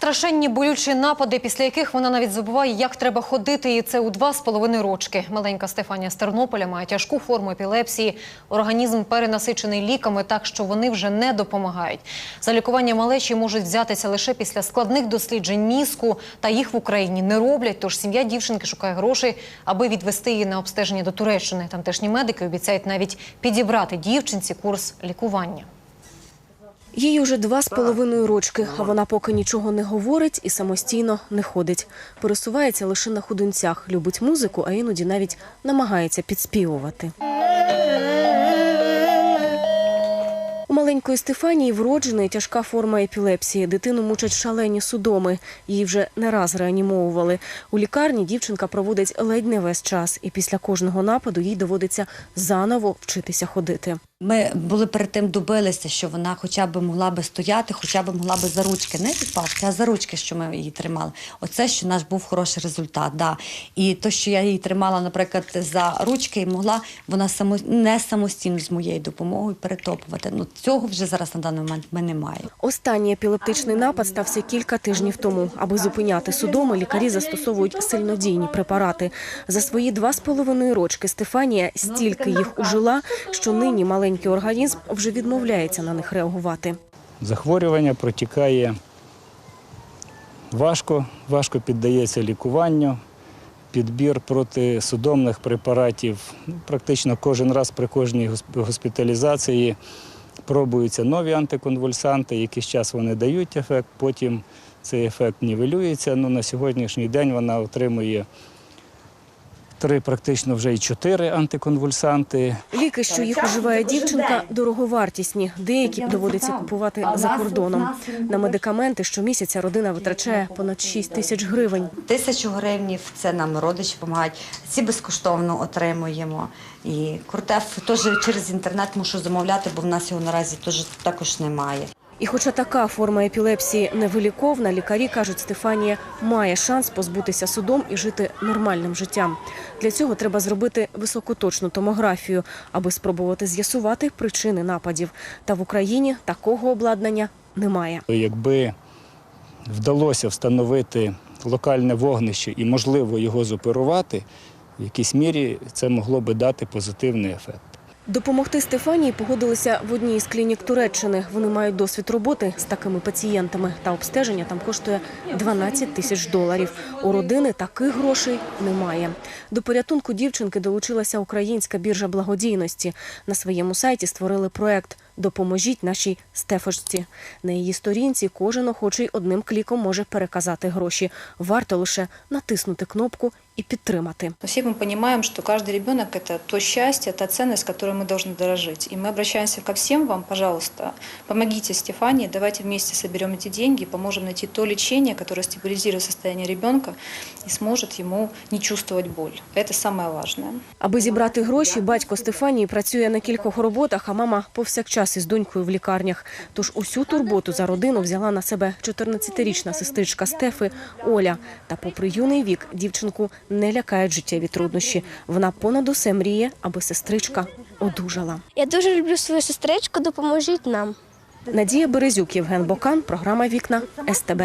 Страшенні болючі напади, після яких вона навіть забуває, як треба ходити. І це у два з половиною рочки. Маленька Стефанія з Тернополя має тяжку форму епілепсії. Організм перенасичений ліками, так що вони вже не допомагають. За лікування малечі можуть взятися лише після складних досліджень мізку. Та їх в Україні не роблять. Тож сім'я дівчинки шукає грошей, аби відвести її на обстеження до Туреччини. Тамтешні медики обіцяють навіть підібрати дівчинці курс лікування. Їй уже два з половиною рочки, а вона поки нічого не говорить і самостійно не ходить. Пересувається лише на ходунцях, любить музику, а іноді навіть намагається підспівувати. У маленької Стефанії вроджена і тяжка форма епілепсії. Дитину мучать шалені судоми. Її вже не раз реанімовували. У лікарні дівчинка проводить ледь не весь час, і після кожного нападу їй доводиться заново вчитися ходити. Ми були перед тим добилися, що вона хоча б могла би стояти, хоча б могла би за ручки, не підпадки, а за ручки, що ми її тримали. Оце що наш був хороший результат. Да. І то, що я її тримала, наприклад, за ручки, і могла вона само не самостійно з моєю допомогою перетопувати. Ну цього вже зараз на даний момент ми не маємо. Останній епілептичний напад стався кілька тижнів тому. Аби зупиняти судоми, лікарі застосовують сильнодійні препарати. За свої два з половиною рочки Стефанія стільки їх ужила, що нині маленький організм вже відмовляється на них реагувати. Захворювання протікає важко, важко піддається лікуванню. Підбір протисудомних препаратів ну, практично кожен раз при кожній госпіталізації пробуються нові антиконвульсанти. Якийсь час вони дають ефект, потім цей ефект нівелюється. Ну, на сьогоднішній день вона отримує три, практично вже і чотири антиконвульсанти. Ліки, що їх уживає дівчинка, дороговартісні. Деякі доводиться купувати за кордоном. На медикаменти щомісяця родина витрачає понад 6 тисяч гривень. Тисячу гривнів це нам родичі допомагають. Ці безкоштовно отримуємо. І куртеф теж через інтернет мушу замовляти, бо в нас його наразі теж також немає. І хоча така форма епілепсії невиліковна, лікарі кажуть, Стефанія має шанс позбутися судом і жити нормальним життям. Для цього треба зробити високоточну томографію, аби спробувати з'ясувати причини нападів. Та в Україні такого обладнання немає. Якби вдалося встановити локальне вогнище і можливо його зоперувати, в якійсь мірі це могло би дати позитивний ефект. Допомогти Стефанії погодилися в одній із клінік Туреччини. Вони мають досвід роботи з такими пацієнтами. Та обстеження там коштує 12 тисяч доларів. У родини таких грошей немає. До порятунку дівчинки долучилася українська біржа благодійності. На своєму сайті створили проект Допоможіть нашій Стефочці. На її сторінці кожен охочий одним кліком може переказати гроші. Варто лише натиснути кнопку і підтримати. Все мы понимаем, что каждый ребенок – это то счастье, та ценность, которой мы должны дорожить. И мы обращаемся ко всем вам, пожалуйста, помогите Стефании, давайте вместе соберем эти деньги и поможем найти то лечение, которое стабилизирует состояние ребенка и сможет ему не чувствовать боль. Это самое важное. Аби зібрати гроші, батько Стефанії працює на кількох роботах, а мама повсякчас із донькою в лікарнях. Тож усю турботу за родину взяла на себе 14-річна сестричка Стефи Оля. Та попри юний вік дівчинку не лякають життєві труднощі. Вона понад усе мріє, аби сестричка одужала. Я дуже люблю свою сестричку, допоможіть нам. Надія Березюк, Євген Бокан, програма Вікна СТБ.